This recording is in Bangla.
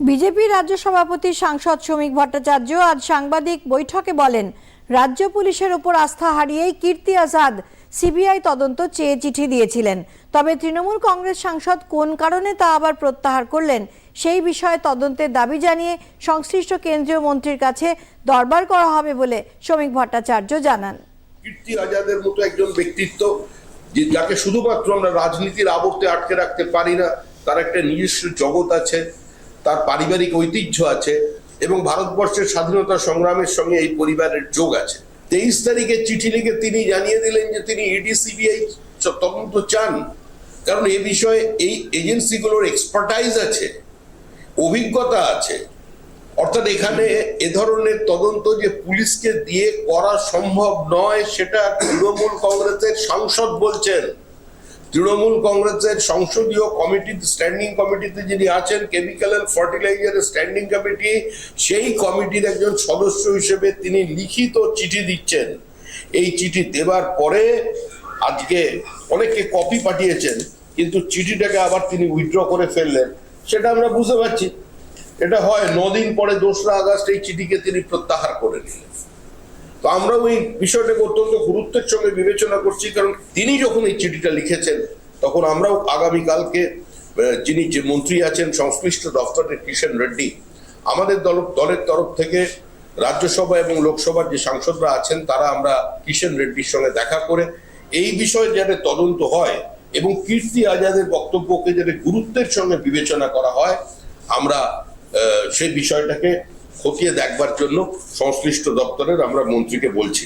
বিজেপি রাজ্য সভাপতি সাংসদ শ্রমিক ভট্টাচার্য আজ সাংবাদিক বৈঠকে বলেন, রাজ্য পুলিশের ওপর আস্থা হারিয়েই কীর্তি আজাদ সিবিআই তদন্ত চেয়ে চিঠি দিয়েছিলেন। তবে তৃণমূল কংগ্রেস সাংসদ কোন কারণে তা আবার প্রত্যাহার করলেন, সেই বিষয়ে তদন্তের দাবি জানিয়ে সংশ্লিষ্ট কেন্দ্রীয় মন্ত্রীর কাছে দরবার করা হবে বলে শ্রমিক ভট্টাচার্য জানান। কীর্তি আজাদের মতো একজন ব্যক্তিত্ব যাকে শুধুমাত্র আমরা রাজনীতির আবর্তে আটকে রাখতে পারি না, তার একটা নিজস্ব জগৎ আছে তার পারিবারিক ঐতিহ্য আছে এবং ভারতবর্ষের স্বাধীনতা সংগ্রামের সঙ্গে এই পরিবারের যোগ আছে। তেইশ তারিখে চিঠি লিখে তিনি জানিয়ে দিলেন যে তিনি ইডি, সিবিআই তদন্ত চান। কারণ এ বিষয়ে এই এজেন্সিগুলোর এক্সপার্টাইজ আছে, অভিজ্ঞতা আছে। অর্থাৎ এখানে এ ধরনের তদন্ত যে পুলিশকে দিয়ে করা সম্ভব নয়, সেটা তৃণমূল কংগ্রেসের সাংসদ বলছেন। তৃণমূল কংগ্রেসের সংসদীয় কমিটি স্ট্যান্ডিং কমিটিতে যিনি আছেন কেমিক্যাল অ্যান্ড ফার্টিলাইজারের স্ট্যান্ডিং কমিটি সেই কমিটির একজন সদস্য হিসেবে তিনি লিখিত চিঠি দিচ্ছেন। এই চিঠি দেবার পরে আজকে অনেকে কপি পাঠিয়েছেন, কিন্তু চিঠিটাকে আবার তিনি উইথড্র করে ফেললেন। সেটা আমরা বুঝতে পারছি। এটা হয় নদিন পরে দোসরা আগস্ট এই চিঠিকে তিনি প্রত্যাহার করে নিলেন। তো আমরাও এই বিষয়টাকে অত্যন্ত গুরুত্বের সঙ্গে বিবেচনা করছি, কারণ তিনি যখন এই চিঠিটা লিখেছেন, তখন আমরাও আগামীকালকে যিনি যে মন্ত্রী আছেন, সংশ্লিষ্ট দফতরের কিষেন রেড্ডি, আমাদের দল, দলের তরফ থেকে রাজ্যসভা এবং লোকসভার যে সাংসদরা আছেন, তারা আমরা কিষেন রেড্ডির সঙ্গে দেখা করে এই বিষয়ে যাতে তদন্ত হয় এবং কীর্তি আজাদের বক্তব্যকে যাতে গুরুত্বের সঙ্গে বিবেচনা করা হয়, আমরা সেই বিষয়টাকে খতিয়ে দেখবার জন্য সংশ্লিষ্ট দপ্তরের আমরা মন্ত্রীকে বলছি।